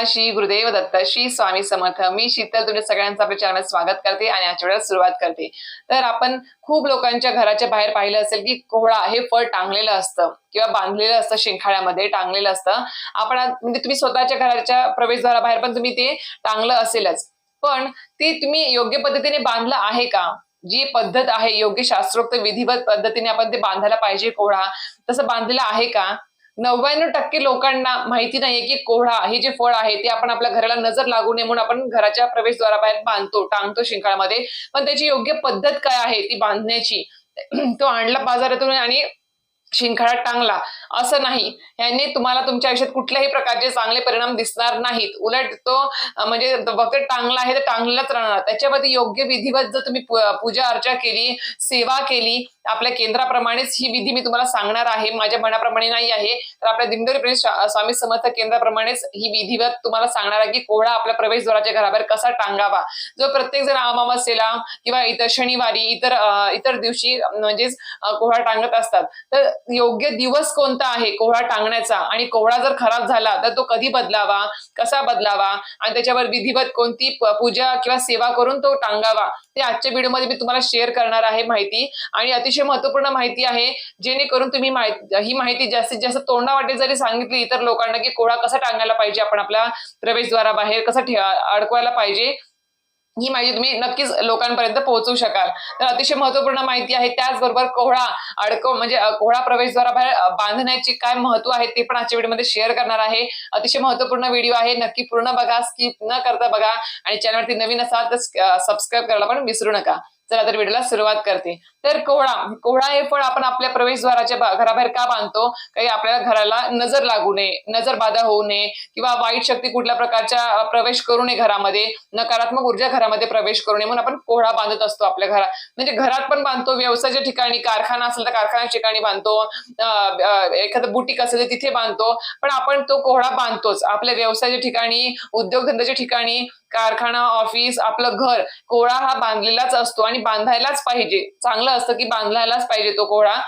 सर्वांना श्री गुरुदेव दत्त श्री स्वामी समर्थ. मी शीतल तुमच्या सगळ्यांचं आपल्या चॅनल स्वागत करते आणि आजच्या वेळेला सुरुवात करते. तर आपण खूप लोकांच्या घराच्या बाहेर पाहिलं असेल की कोहळा हे फळ टांगलेलं असतं किंवा बांधलेलं असतं शिंखाळ्यामध्ये टांगलेलं असतं. आपण म्हणजे तुम्ही स्वतःच्या घराच्या प्रवेशद्वाराबाहेर पण तुम्ही ते टांगलं असेलच. पण ते तुम्ही योग्य पद्धतीने बांधलं आहे का? जी पद्धत आहे योग्य शास्त्रोक्त विधिवत पद्धतीने आपण ते बांधायला पाहिजे कोहळा? तसं बांधलेलं आहे का? नव्याण्णव टक्के लोकांना माहिती नाहीये की कोहळा हे जे फळ आहे ते आपण आपल्या घराला नजर लागू नये म्हणून आपण घराच्या प्रवेशद्वाराबाहेर बांधतो टांगतो शिंकाळ्यामध्ये पण त्याची योग्य पद्धत काय आहे ती बांधण्याची? तो आणला बाजारातून आणि शिंखाळ्यात टांगला. असं नाही. यांनी तुम्हाला तुमच्या आयुष्यात कुठल्याही प्रकारचे चांगले परिणाम दिसणार नाहीत. उलट तो म्हणजे फक्त टांगला आहे तर टांगलाच राहणार. त्याच्यामध्ये योग्य विधिवत जर तुम्ही पूजा अर्चा केली सेवा केली आपल्या केंद्राप्रमाणेच ही विधी मी तुम्हाला सांगणार आहे. माझ्या मनाप्रमाणे नाही आहे. तर आपल्या दिंडोरी प्रेम स्वामी समर्थ केंद्राप्रमाणेच ही विधिवत तुम्हाला सांगणार आहे की कोहळा आपल्या प्रवेशद्वाराच्या घराबाहेर कसा टांगावा. जो प्रत्येक जण अमावस्येला किंवा इतर शनिवारी इतर इतर दिवशी म्हणजेच कोहळा टांगत असतात. तर योग्य दिवस कोणता आहे कोहळा टांगण्याचा? आणि कोहळा जर खराब झाला तर तो कधी बदलावा? कसा बदलावा? आणि त्याच्यावर विधिवत कोणती पूजा किंवा सेवा करून तो टांगावा? ते आजच्या व्हिडिओमध्ये मी तुम्हाला शेअर करणार आहे माहिती. आणि अतिशय महत्त्वपूर्ण माहिती आहे जेणेकरून तुम्ही ही माहिती जास्तीत जास्त तोंडावाटे जरी सांगितली इतर लोकांना की कोहळा कसा टांगायला पाहिजे आपण आपल्या प्रवेशद्वाराबाहेर कसा ठे- अडकवायला पाहिजे ही माहिती तुम्ही नक्कीच लोकांपर्यंत पोहोचवू शकाल. तर अतिशय महत्त्वपूर्ण माहिती आहे त्याचबरोबर कोहळा अडकव म्हणजे कोहळा प्रवेशद्वाराबाहेर अ, बांधण्याचे काय महत्त्व आहे ते पण आजच्या व्हिडिओमध्ये शेअर करणार आहे. अतिशय महत्त्वपूर्ण व्हिडिओ आहे नक्की पूर्ण बघा स्किप न करता बघा आणि चॅनलवरती नवीन असाल तर सबस्क्राईब करायला पण विसरू नका. चला तर व्हिडिओला सुरुवात करते. तर कोहळा कोहळा हे फळ आपण आपल्या प्रवेशद्वाराच्या घराबाहेर का बांधतो? काही आपल्याला घराला नजर लागू नये नजर बाधा होऊ नये किंवा वाईट शक्ती कुठल्या प्रकारच्या प्रवेश करू नये घरामध्ये नकारात्मक ऊर्जा घरामध्ये प्रवेश करू नये म्हणून आपण कोहळा बांधत असतो आपल्या घरात म्हणजे घरात पण बांधतो व्यवसायाच्या ठिकाणी कारखाना असेल तर कारखान्याच्या ठिकाणी बांधतो एखादं बुटीक असेल तर तिथे बांधतो पण आपण तो कोहळा बांधतोच. आपल्या व्यवसायाच्या ठिकाणी उद्योगधंद्याच्या ठिकाणी कारखाना ऑफिस आपलं घर कोळा हा बांधलेलाच असतो आणि बांधायलाच पाहिजे. चांगलं असतं की बांधायलाच पाहिजे तो कोहळा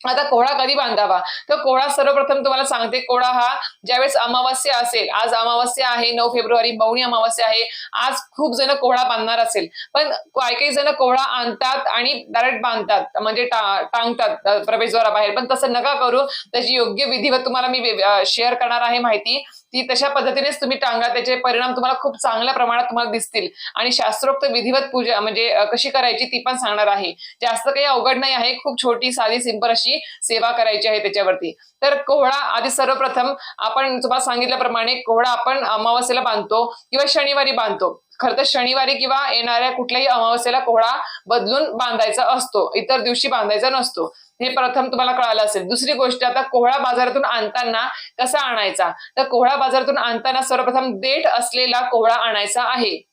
आता कोहळा कधी बांधावा? तर कोळा सर्वप्रथम तुम्हाला सांगते कोळा हा ज्यावेळेस अमावस्या असेल आज अमावस्या आहे नऊ फेब्रुवारी मौनी अमावस्या आहे आज खूप जण कोहळा बांधणार असेल. पण काही काही जण कोहळा आणतात आणि डायरेक्ट बांधतात म्हणजे टांगतात प्रवेशद्वाराबाहेर. पण तसं नका करू. त्याची योग्य विधिवत तुम्हाला मी शेअर करणार आहे माहिती. ती तशा पद्धतीनेच तुम्ही टांगा त्याचे परिणाम तुम्हाला खूप चांगल्या प्रमाणात तुम्हाला दिसतील. आणि शास्त्रोक्त विधिवत पूजा म्हणजे कशी करायची ती पण सांगणार आहे. जास्त काही अवघड नाही आहे खूप छोटी साधी सिंपल अशी सेवा करायची आहे त्याच्यावरती. तर कोहळा आधी सर्वप्रथम आपण तुम्हाला सांगितल्याप्रमाणे कोहळा आपण अमावस्येला बांधतो किंवा शनिवारी बांधतो. खरं तर शनिवारी किंवा येणाऱ्या कुठल्याही अमावस्येला कोहळा बदलून बांधायचा असतो. इतर दिवशी बांधायचा नसतो. हे प्रथम तुम्हाला कळालं असेल. दुसरी गोष्ट आता कोहळा बाजारातून आणताना कसा आणायचा? तर कोहळा बाजारातून आणताना सर्वप्रथम देठ असलेला कोहळा आणायचा आहे.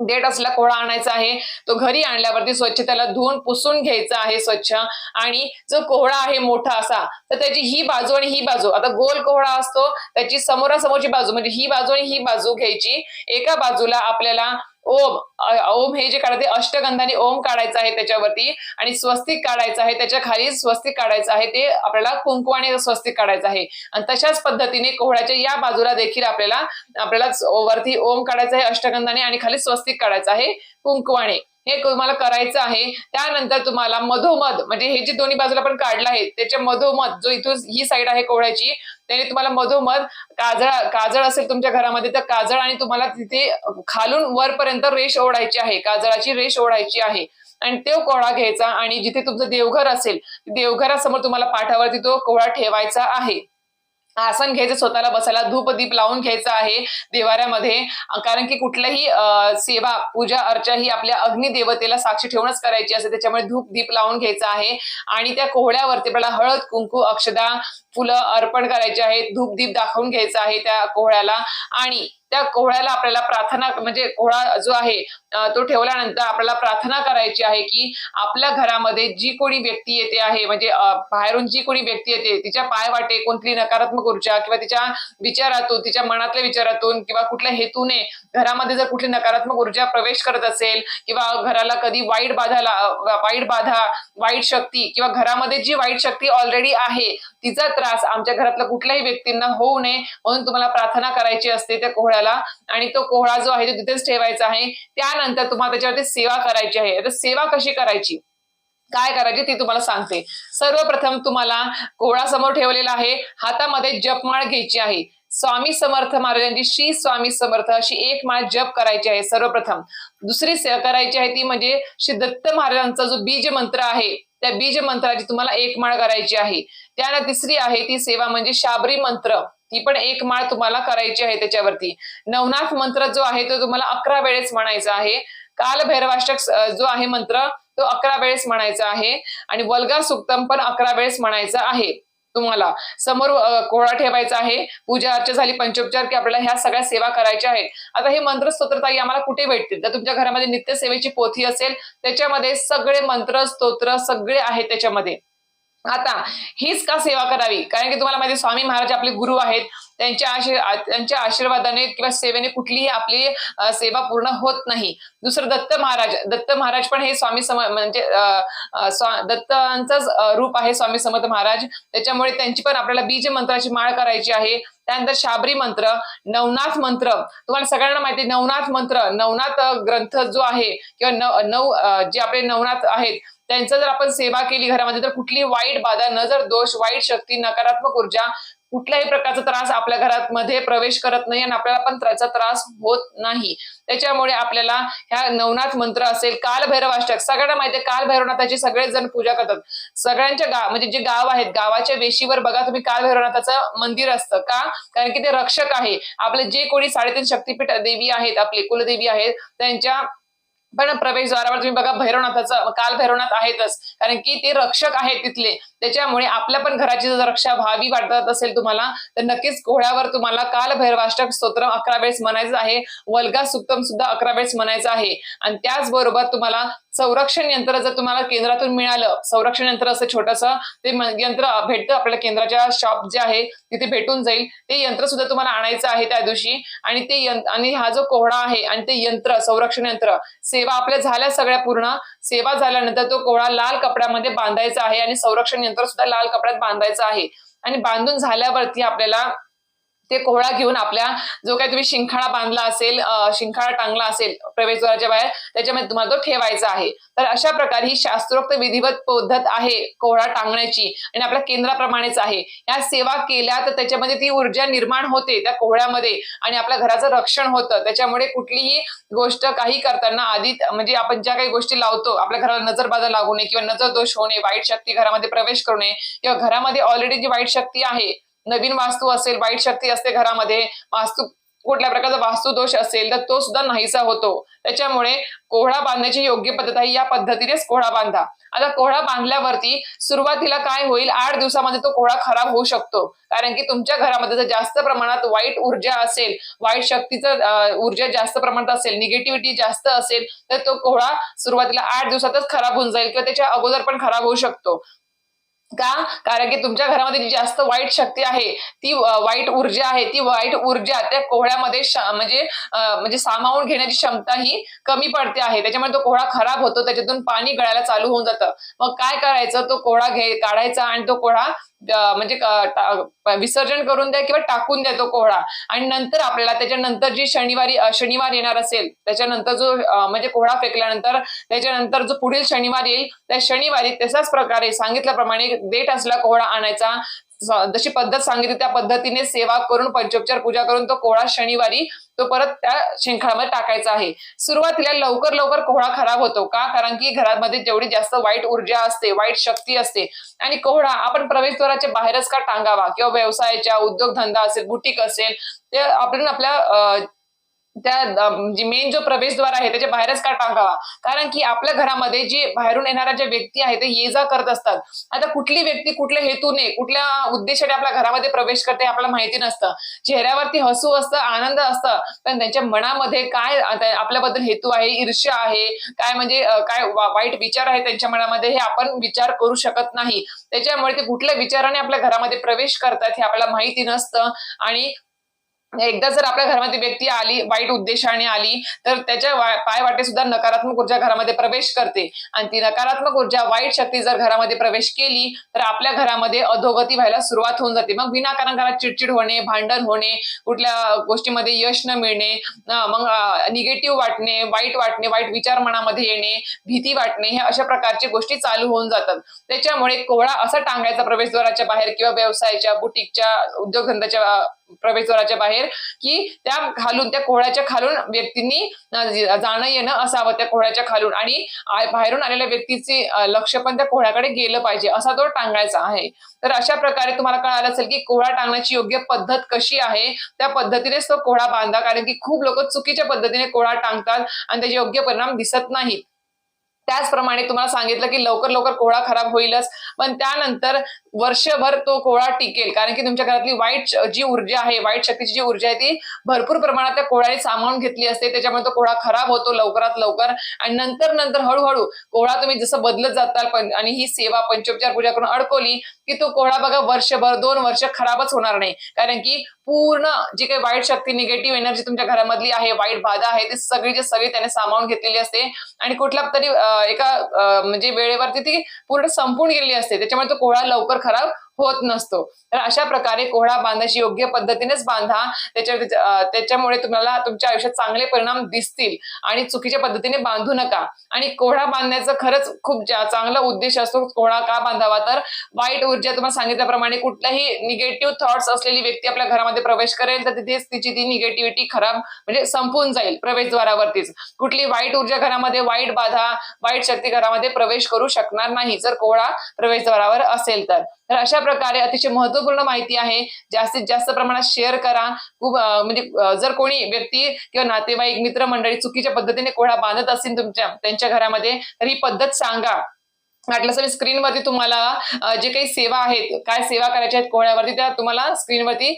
देठ असला कोळा आणायचा आहे. तो घरी आणल्यावरती स्वच्छ त्याला धुवून पुसून घ्यायचा आहे स्वच्छ. आणि जो कोहळा आहे मोठा असा तर त्याची ही बाजू आणि ही बाजू. आता गोल कोहळा असतो त्याची समोरासमोरची बाजू म्हणजे ही बाजू आणि ही बाजू घ्यायची. एका बाजूला आपल्याला ओम ओम हे जे काढते अष्टगंधाने ओम काढायचं आहे त्याच्यावरती आणि स्वस्तिक काढायचं आहे त्याच्याखाली स्वस्तिक काढायचं आहे ते आपल्याला कुंकुवाने स्वस्तिक काढायचं आहे. आणि तशाच पद्धतीने कोहळ्याच्या या बाजूला देखील आपल्याला आपल्याला वरती ओम काढायचं आहे अष्टगंधाने आणि खाली स्वस्तिक काढायचं आहे कुंकुवाने. हे तुम्हाला करायचं आहे. त्यानंतर तुम्हाला मधोमध म्हणजे हे जे दोन्ही बाजूला आपण काढलं आहे त्याच्या मधोमध जो इथून ही साईड आहे कोहळ्याची त्याने तुम्हाला मधोमध काजळ काजळ असेल तुमच्या घरामध्ये तर काजळ आणि तुम्हाला तिथे खालून वरपर्यंत रेष ओढायची आहे. काजळाची रेष ओढायची आहे. आणि तो कोहळा घ्यायचा आणि जिथे तुमचं देवघर असेल देवघरासमोर तुम्हाला पाठावरती तो कोहळा ठेवायचा आहे. आसन घ्यायचं स्वतःला बसायला धूप दीप लावून घ्यायचा आहे देवाऱ्यामध्ये. कारण की कुठल्याही सेवा पूजा अर्चा ही आपल्या अग्निदेवतेला साक्षी ठेवूनच करायची असते. त्याच्यामुळे धूप दीप लावून घ्यायचा आहे. आणि त्या कोहळ्यावरती आपल्याला हळद कुंकू अक्षदा फुलं अर्पण करायची आहेत धूप दीप दाखवून घ्यायचं आहे त्या कोहळ्याला. आणि त्या कोहळ्याला आपल्याला प्रार्थना म्हणजे कोहळा जो आहे तो ठेवल्यानंतर आपल्याला प्रार्थना करायची आहे की आपल्या घरामध्ये जी कोणी व्यक्ती येते आहे म्हणजे बाहेरून जी कोणी व्यक्ती येते तिच्या पाय वाटे कोणतरी नकारात्मक ऊर्जा किंवा तिच्या विचारातून तिच्या मनातल्या विचारातून किंवा कुठल्या हेतूने घरामध्ये जर कुठली नकारात्मक ऊर्जा प्रवेश करत असेल किंवा घराला कधी वाईट बाधाला वाईट बाधा वाईट शक्ती किंवा घरामध्ये जी वाईट शक्ती ऑलरेडी आहे तिचा त्रास आमच्या घरातल्या कुठल्याही व्यक्तींना होऊ नये म्हणून तुम्हाला प्रार्थना करायची असते त्या कोहळ्याला. आणि तो कोहळा जो आहे तो तिथेच ठेवायचा आहे. त्यानंतर तुम्हाला त्याच्यावरती सेवा करायची आहे. आता सेवा कशी करायची? काय करायची ती तुम्हाला सांगते. सर्वप्रथम तुम्हाला कोहळा समोर ठेवलेला आहे. हातामध्ये जपमाळ घ्यायची आहे. स्वामी समर्थ महाराजांची श्री स्वामी समर्थ अशी एक माळ जप करायची आहे सर्वप्रथम. दुसरी करायची आहे ती म्हणजे श्री दत्त महाराजांचा जो बीज मंत्र आहे त्या बीज मंत्राची तुम्हाला एक माळ करायची आहे. त्यानंतर तिसरी आहे ती सेवा म्हणजे शाबरी मंत्र. ती पण एक माळ तुम्हाला करायची आहे त्याच्यावरती. नवनाथ मंत्र जो आहे तो तुम्हाला अकरा वेळेस म्हणायचा आहे. कालभैरवाष्टक जो आहे मंत्र तो अकरा वेळेस म्हणायचा आहे. आणि वल्गा सुक्तम पण अकरा वेळेस म्हणायचा आहे. तुम्हाला. समोर अं, कोहळा ठेवायचा आहे. पूजा अर्चा झाली पंचोपचार की आपल्याला ह्या सगळ्या सेवा करायच्या आहेत. आता हे मंत्र स्तोत्रताई आम्हाला कुठे भेटतील? तर तुमच्या घरामध्ये नित्यसेवेची पोथी असेल त्याच्यामध्ये सगळे मंत्र स्तोत्र सगळे आहेत त्याच्यामध्ये. आता हीच का सेवा करावी? कारण की तुम्हाला माहिती स्वामी महाराज आपले गुरु आहेत. त्यांच्या त्यांच्या आशीर्वादाने किंवा सेवेने कुठलीही आपली सेवा पूर्ण होत नाही. दुसरं दत्त महाराज दत्त महाराज पण हे स्वामी सम म्हणजे दत्तांचाच दत्तांचंच रूप आहे स्वामी समर्थ महाराज. त्याच्यामुळे त्यांची पण आपल्याला बीज मंत्राची माळ करायची आहे. त्यानंतर शाबरी मंत्र नवनाथ मंत्र. तुम्हाला सगळ्यांना माहिती नवनाथ मंत्र नवनाथ ग्रंथ जो आहे किंवा नव नऊ जे आपले नवनाथ आहेत त्यांचं जर आपण सेवा केली घरामध्ये तर कुठली वाईट बाधा नजर दोष वाईट शक्ती नकारात्मक ऊर्जा कुठल्याही प्रकारचा त्रास आपल्या घरात मध्ये प्रवेश करत नाही आणि आपल्याला पण त्याचा त्रास होत नाही. त्याच्यामुळे आपल्याला ह्या नवनाथ मंत्र असेल कालभैरव भैरवाष्टक सगळ्यांना माहिती आहे सगळेच जण पूजा करतात. सगळ्यांच्या गाव म्हणजे जे गाव आहेत गावाच्या वेशीवर बघा तुम्ही कालभैरवनाथाचं मंदिर असतं का? कारण की ते रक्षक आहे. आपले जे कोणी साडेतीन शक्तीपीठ देवी आहेत आपले कुलदेवी आहेत त्यांच्या पण प्रवेशद्वारावर तुम्ही बघा भैरवनाथाचं काल भैरवनाथ आहेतच. कारण की ते रक्षक आहेत तिथले. त्याच्यामुळे आपल्या पण घराची जर रक्षा व्हावी वाटत असेल तुम्हाला तर नक्कीच कोहळ्यावर तुम्हाला काल भैरवाष्टक स्तोत्र अकरा वेळेस म्हणायचं आहे. वल्गा सुक्तम सुद्धा अकरा वेळेस म्हणायचं आहे. आणि त्याचबरोबर तुम्हाला संरक्षण यंत्र जर तुम्हाला केंद्रातून मिळालं संरक्षण यंत्र असं छोटस ते यंत्र भेटतं आपल्याला केंद्राच्या शॉप जे आहे तिथे भेटून जाईल. ते यंत्र सुद्धा तुम्हाला आणायचं आहे त्या दिवशी. आणि ते यंत्र आणि हा जो कोहळा आहे आणि ते यंत्र संरक्षण यंत्र सेवा आपल्या झाल्या सगळ्या पूर्ण. सेवा झाल्यानंतर तो कोहळा लाल कपड्यामध्ये बांधायचा आहे आणि संरक्षण नंतर सुद्धा लाल कपड्यात बांधायचं आहे. आणि बांधून झाल्यावरती आपल्याला ते कोहळा घेऊन आपल्या जो काही तुम्ही शिंखाळा बांधला असेल शिंखाळा टांगला असेल प्रवेशद्वाराच्या बाहेर त्याच्यामध्ये तुम्हाला तो ठेवायचा आहे. तर अशा प्रकारे ही शास्त्रोक्त विधिवत पद्धत आहे कोहळा टांगण्याची आणि आपल्या केंद्राप्रमाणेच आहे. या सेवा केल्या तर त्याच्यामध्ये ती ऊर्जा निर्माण होते त्या कोहळ्यामध्ये आणि आपल्या घराचं रक्षण होतं. त्याच्यामुळे कुठलीही गोष्ट काही करताना आधी म्हणजे आपण ज्या काही गोष्टी लावतो आपल्या घराला नजरबाधा लागू नये किंवा नजर दोष होणे वाईट शक्ती घरामध्ये प्रवेश करू नये किंवा घरामध्ये ऑलरेडी जी वाईट शक्ती आहे नवीन वास्तू असेल वाईट शक्ती असते घरामध्ये वास्तू कुठल्या प्रकारचा वास्तू दोष असेल तर तो सुद्धा नाहीसा होतो. त्याच्यामुळे कोहळा बांधण्याची योग्य पद्धत आहे या पद्धतीनेच कोहळा बांधा. आता कोहळा बांधल्यावरती सुरुवातीला काय होईल आठ दिवसामध्ये तो कोहळा खराब होऊ शकतो. कारण की तुमच्या घरामध्ये जर जास्त प्रमाणात वाईट ऊर्जा असेल वाईट शक्तीचं ऊर्जा जास्त प्रमाणात असेल निगेटिव्हिटी जास्त असेल तर तो कोहळा सुरुवातीला आठ दिवसातच खराब होऊन जाईल किंवा त्याच्या अगोदर पण खराब होऊ शकतो. का? कारण की तुमच्या घरामध्ये जी जास्त वाईट शक्ती आहे ती वाईट ऊर्जा आहे ती वाईट ऊर्जा त्या कोहळ्यामध्ये म्हणजे म्हणजे सामावून घेण्याची क्षमता ही कमी पडते आहे. त्याच्यामुळे तो कोहळा खराब होतो त्याच्यातून पाणी गळायला चालू होऊन जातं. मग काय करायचं? तो कोहळा घे काढायचा आणि तो कोहळा म्हणजे विसर्जन करून द्या किंवा टाकून द्या तो कोहळा. आणि नंतर आपल्याला त्याच्यानंतर जी शनिवारी शनिवार येणार असेल त्याच्यानंतर जो म्हणजे कोहळा फेकल्यानंतर त्याच्यानंतर जो पुढील शनिवार येईल त्या शनिवारी तशाच प्रकारे सांगितल्याप्रमाणे देठ असला कोहळा आणायचा. जशी पद्धत सांगितली त्या पद्धतीने सेवा करून पंचोपचार पूजा करून तो कोहळा शनिवारी तो परत त्या शेंखामध्ये टाकायचा आहे. सुरुवातीला लवकर लवकर कोहळा खराब होतो का? कारण की घरामध्ये जेवढी जास्त वाईट ऊर्जा असते वाईट शक्ती असते आणि कोहळा आपण प्रवेशद्वाराच्या बाहेरच का टांगावा? किंवा व्यवसायाच्या उद्योगधंदा असेल बुटीक असेल ते आपण आपल्या त्या जी मेन जो प्रवेशद्वार आहे त्याच्या बाहेरच का टाकावा? कारण की आपल्या घरामध्ये जे बाहेरून येणाऱ्या ज्या व्यक्ती आहेत ते ये जा करत असतात. आता कुठली व्यक्ती कुठल्या हेतूने कुठल्या उद्देशाने आपल्या घरामध्ये प्रवेश करते आपल्याला माहिती नसतं. चेहऱ्यावरती हसू असतं आनंद असतं पण त्यांच्या मनामध्ये काय आपल्याबद्दल हेतू आहे ईर्ष्या आहे काय म्हणजे काय वाईट विचार आहे त्यांच्या मनामध्ये हे आपण विचार करू शकत नाही. त्याच्यामुळे ते कुठल्या विचाराने आपल्या घरामध्ये प्रवेश करतात हे आपल्याला माहिती नसतं. आणि एकदा जर आपल्या घरामध्ये व्यक्ती आली वाईट उद्देशाने आली तर त्याच्या पाय वाटे सुद्धा नकारात्मक ऊर्जा घरामध्ये प्रवेश करते. आणि ती नकारात्मक ऊर्जा वाईट शक्ती जर घरामध्ये प्रवेश केली तर आपल्या घरामध्ये अधोगती व्हायला सुरुवात होऊन जाते. मग विनाकारण घरात चिडचिड होणे भांडण होणे कुठल्या गोष्टीमध्ये यश न मिळणे मग निगेटिव्ह वाटणे वाईट वाटणे वाईट विचार मनामध्ये येणे भीती वाटणे हे अशा प्रकारची गोष्टी चालू होऊन जातात. त्याच्यामुळे कोहळा असा टांगायचा प्रवेशद्वाराच्या बाहेर किंवा व्यवसायाच्या बुटीकच्या उद्योगधंद्याच्या प्रवेशद्वाराच्या बाहेर की त्या खालून त्या कोहळ्याच्या खालून व्यक्तींनी जाणं येणं असावं त्या कोहळ्याच्या खालून. आणि बाहेरून आलेल्या व्यक्तीचे लक्ष पण त्या कोहळ्याकडे गेलं पाहिजे असा तो टांगायचा आहे. तर अशा प्रकारे तुम्हाला कळालं असेल की कोहळा टांगण्याची योग्य पद्धत कशी आहे त्या पद्धतीनेच तो कोहळा बांधा. कारण की खूप लोक चुकीच्या पद्धतीने कोहळा टांगतात आणि त्याचे योग्य परिणाम दिसत नाहीत. त्याचप्रमाणे तुम्हाला सांगितलं की लवकर लवकर कोहळा खराब होईलच. पण त्यानंतर वर्षभर तो कोहळा टिकेल. कारण की तुमच्या घरातली वाईट जी ऊर्जा आहे वाईट शक्तीची जी ऊर्जा आहे ती भरपूर प्रमाणात त्या कोहळ्याने सामावून घेतली असते. त्याच्यामुळे तो कोहळा खराब होतो लवकरात लवकर. आणि नंतर नंतर हळूहळू कोहळा तुम्ही जसं बदलत जाताल पण आणि ही सेवा पंचोपचार पूजा करून अडकवली की तो कोहळा बघा वर्षभर दोन वर्ष खराबच होणार नाही. कारण की पूर्ण जी काही वाईट शक्ती निगेटिव्ह एनर्जी तुमच्या घरामधली आहे वाईट बाधा आहे ती सगळी जे सगळी त्याने सामावून घेतलेली असते. आणि कुठल्या तरी एका म्हणजे वेळेवरती ती पूर्ण संपून गेलेली असते. त्याच्यामुळे तो कोहळा लवकर खराब होत नसतो. तर अशा प्रकारे कोहळा बांधाशी योग्य पद्धतीनेच बांधा. त्याच्या त्याच्यामुळे तुम्हाला तुमच्या आयुष्यात चांगले परिणाम दिसतील. आणि चुकीच्या पद्धतीने बांधू नका. आणि कोहळा बांधण्याचं खरंच खूप चांगला उद्देश असतो कोहळा का बांधावा? तर वाईट ऊर्जा तुम्हाला सांगितल्याप्रमाणे कुठल्याही निगेटिव्ह थॉट्स असलेली व्यक्ती आपल्या घरामध्ये प्रवेश करेल तर तिथेच तिची ती निगेटिव्हिटी खराब म्हणजे संपून जाईल प्रवेशद्वारावरतीच. कुठली वाईट ऊर्जा घरामध्ये वाईट बाधा वाईट शक्ती घरामध्ये प्रवेश करू शकणार नाही जर कोहळा प्रवेशद्वारावर असेल तर. तर अशा प्रकारे अतिशय महत्त्वपूर्ण माहिती आहे. जास्तीत जास्त प्रमाणात शेअर करा. खूप म्हणजे जर कोणी व्यक्ती किंवा नातेवाईक मित्रमंडळी चुकीच्या पद्धतीने कोळा बांधत असतील तुमच्या त्यांच्या घरामध्ये तर ही पद्धत सांगा. वाटलं सर स्क्रीनवरती तुम्हाला जे काही सेवा आहेत काय सेवा करायच्या आहेत कोहळ्यावरती त्या तुम्हाला स्क्रीनवरती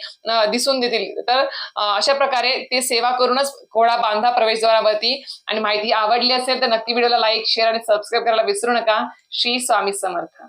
दिसून देतील. तर अशा प्रकारे ते सेवा करूनच कोहळा बांधा प्रवेशद्वारावरती. आणि माहिती आवडली असेल तर नक्की व्हिडिओला लाईक शेअर आणि सबस्क्राईब करायला विसरू नका. श्री स्वामी समर्थ.